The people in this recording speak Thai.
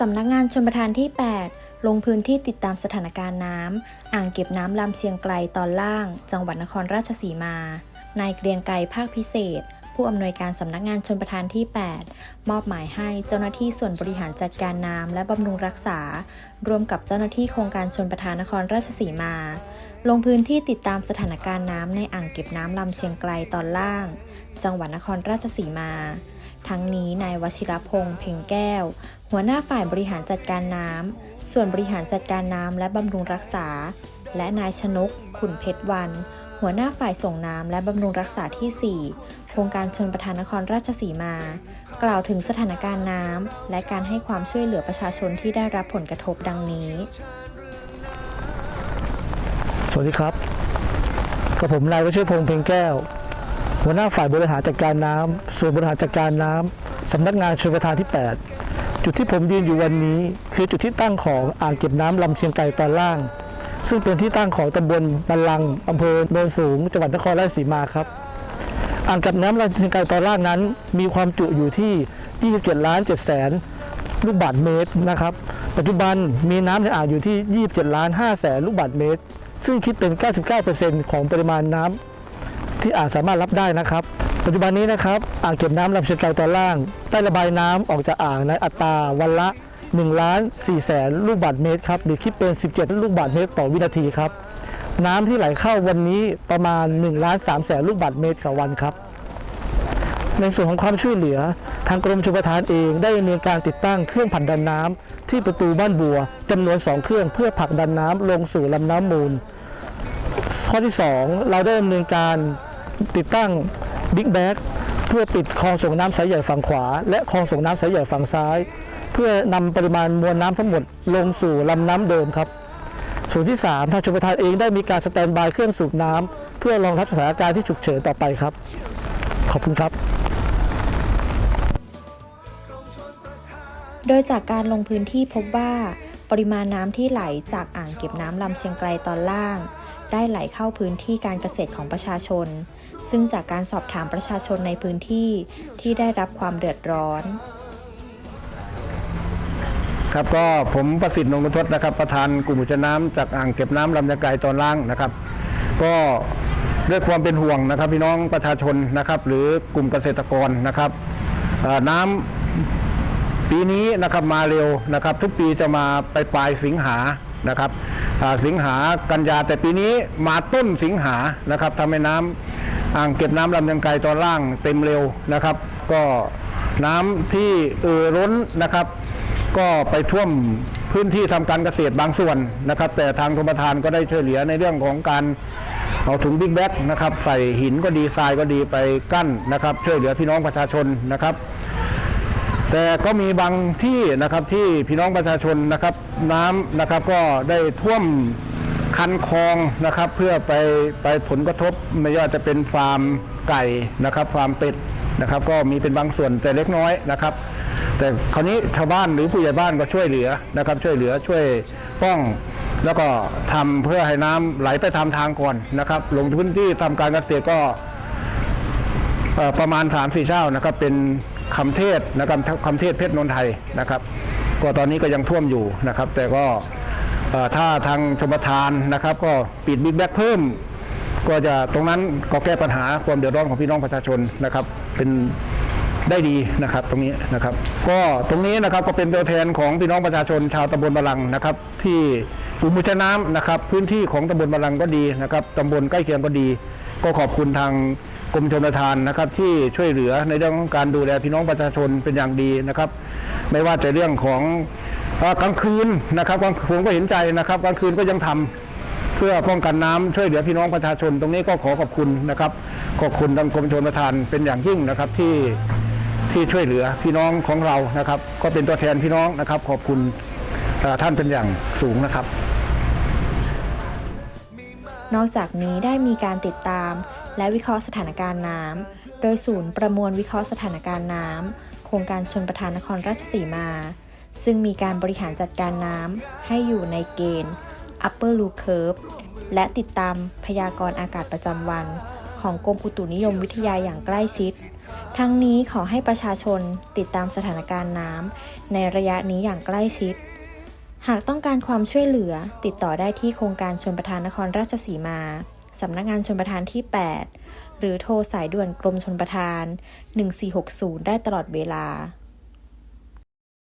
สำนักงานชนประทานที่ 8 ลงพื้นที่ติดตามสถานการณ์น้ำ อ่างเก็บน้ำลำเชียงไกลตอนล่าง จังหวัดนครราชสีมา นายเกรียงไกรภาคพิเศษ ผู้อำนวยการสำนักงานชนประทานที่ 8 มอบหมายให้เจ้าหน้าที่ส่วนบริหารจัดการน้ำและบำรุงรักษา รวมกับเจ้าหน้าที่โครงการชนประทานนครราชสีมา ลงพื้นที่ติดตามสถานการณ์น้ำในอ่างเก็บน้ำลำเชียงไกลตอนล่าง จังหวัดนครราชสีมา ทั้งนี้นายวชิรพงษ์เพ่งแก้ว หัวหน้าฝ่ายบริหารจัดการน้ำ ส่วนบริหารจัดการน้ำและบำรุงรักษา และนายชนก ขุนเพชรวัน หัวหน้าฝ่ายส่งน้ำและบำรุงรักษาที่ 4 โครงการชนประทานนครราชสีมา กล่าวถึงสถานการณ์น้ำและการให้ความช่วยเหลือประชาชนที่ได้รับผลกระทบดังนี้ สวัสดีครับกับผมนายวชิรพงษ์เพ็งแก้ว หัวหน้าฝ่ายบริหารจัดการน้ำส่วนบริหารจัดการน้ำสำนักงานชลประทานที่ 8 จุดที่ผมยืนอยู่วันนี้ คือจุดที่ตั้งของอ่างเก็บน้ำลำเชียงไกรตอนล่าง ซึ่งเป็นที่ตั้งของตำบลบันลังอำเภอโนนสูง จังหวัดนครราชสีมาครับอ่างเก็บน้ำลำเชียงไกรตอนล่างนั้น มีความจุอยู่ที่ 27ล้าน7แสนลูกบาศก์เมตรนะครับ ปัจจุบันมีน้ำในอ่างอยู่ที่ 27ล้าน5แสนลูกบาศก์เมตร ซึ่งคิดเป็น 99%ของปริมาณน้ำ ที่อ่างสามารถรับได้นะครับ ปัจจุบันนี้นะครับอ่างเก็บน้ำลำเชียงไกรตอนล่างได้ระบายน้ำออกจากอ่างในอัตราวันละ1ล้าน4แสนลูกบาศก์เมตรครับหรือคิดเป็น 17 ลูกบาศก์เมตร ต่อวินาทีครับน้ำที่ไหลเข้าวันนี้ประมาณ1ล้าน3แสนลูกบาศก์เมตรต่อวันครับในส่วนของความช่วยเหลือ ทางกรมชลประทานเองได้ดำเนินการติดตั้งเครื่องผลักดันน้ำที่ประตูบ้านบัวจำนวน 2 เครื่องเพื่อผลักดันน้ำลงสู่ลำน้ำมูล ข้อที่ 2 เราได้ดำเนินการ ติดตั้งบิ๊กแบ็กเพื่อปิดคลองส่งน้ำสายใหญ่ฝั่งขวา และคลองส่งน้ำสายใหญ่ฝั่งซ้าย เพื่อนำปริมาณมวลน้ำทั้งหมดลงสู่ลำน้ำเดิมครับ ส่วนที่ 3 ทางชลประทานเองได้มีการสแตนบายเครื่องสูบน้ำเพื่อรองรับสถานการณ์ที่ฉุกเฉินต่อไปครับ ขอบคุณครับโดยจากการลงพื้นที่พบว่า ปริมาณน้ำที่ไหลจากอ่างเก็บน้ำลำเชียงไกลตอนล่าง ได้ไหลเข้าพื้นที่การเกษตรของประชาชน ซึ่งจากการสอบถามประชาชนในพื้นที่ที่ได้รับความเดือดร้อน ครับก็ผมประสิทธิ์นงนุทศนะครับ ประธานกลุ่มอุจจาน้ำจากอ่างเก็บน้ำลำยะไกลตอนล่างนะครับ ก็ด้วยความเป็นห่วงนะครับ พี่น้องประชาชนนะครับ หรือกลุ่มเกษตรกรนะครับน้ำปีนี้นะครับมาเร็วนะครับ ทุกปีจะมาไปปลายสิงหานะครับสิงหากันยาแต่ปีนี้มาต้นสิงหานะครับทำให้น้ำ อ่างเก็บน้ำลำยังไกลตอนล่างเต็มเร็วนะครับ ก็น้ำที่เอ่อล้นนะครับ ก็ไปท่วมพื้นที่ทำการเกษตรบางส่วนนะครับ แต่ทางกรมธานก็ได้ช่วยเหลือในเรื่องของการเอาถุงบิ๊กแบ็กนะครับใส่หินก็ดีทรายก็ดีไปกั้นนะครับ ช่วยเหลือพี่น้องประชาชนนะครับ แต่ก็มีบางที่นะครับที่พี่น้องประชาชนนะครับน้ำนะครับก็ได้ท่วม คันคลองนะครับ เพื่อไปไปผลกระทบไม่ว่าจะเป็นฟาร์มไก่นะครับฟาร์มเป็ดนะครับ ก็มีเป็นบางส่วนแต่เล็กน้อยนะครับ แต่คราวนี้ชาวบ้านหรือผู้ใหญ่บ้านก็ช่วยเหลือนะครับ ช่วยเหลือช่วยป้องแล้วก็ทำเพื่อให้น้ำไหลไปตามทางก่อนนะครับ ลงพื้นที่ทำการเกษตรก็ประมาณ3ามสี่เช้านะครับ เป็นคำเทศนะครับคำเทศเพชรนนทไทยนะครับ ก็ตอนนี้ก็ยังท่วมอยู่นะครับ แต่ก็ ถ้าทางชมประทานนะครับ ก็ปิดบิ๊กแบ็กเพิ่ม ก็จะตรงนั้นก็แก้ปัญหาความเดือดร้อนของพี่น้องประชาชนนะครับ เป็นได้ดีนะครับตรงนี้นะครับ ก็ตรงนี้นะครับก็เป็นตัวแทนของพี่น้องประชาชนชาวตำบลบาลังนะครับ ที่กลุ่มมุชน้ำนะครับ พื้นที่ของตำบลบาลังก็ดีนะครับตำบลใกล้เคียงก็ดี ก็ขอบคุณทางกรมชลทานนะครับที่ช่วยเหลือในเรื่องของการดูแลพี่น้องประชาชนเป็นอย่างดีนะครับ ไม่ว่าจะเรื่องของ กลางคืนนะครับผมก็เห็นใจนะครับกลางคืนก็ยังทำเพื่อป้องกันน้ำช่วยเหลือพี่น้องประชาชน ตรงนี้ก็ขอขอบคุณนะครับขอบคุณทางกรมชลประทานเป็นอย่างยิ่งนะครับที่ที่ช่วยเหลือพี่น้องของเรานะครับ ก็เป็นตัวแทนพี่น้องนะครับ ขอบคุณท่านเป็นอย่างสูงนะครับ นอกจากนี้ได้มีการติดตาม และวิเคราะห์สถานการณ์น้ำโดยศูนย์ประมวลวิเคราะห์สถานการณ์น้ำโครงการชนประทานนครราชสีมา ซึ่งมีการบริหารจัดการน้ำให้อยู่ในเกณฑ์ upper loop curve และติดตามพยากรณ์อากาศประจำวัน ของกรมอุตุนิยมวิทยาอย่างใกล้ชิด ทั้งนี้ขอให้ประชาชนติดตามสถานการณ์น้ำในระยะนี้อย่างใกล้ชิด หากต้องการความช่วยเหลือติดต่อได้ที่โครงการชนประทานนครราชสีมาสำนักงานชนประทานที่ 8 หรือโทรสายด่วนกรมชนประทาน 1460 ได้ตลอดเวลา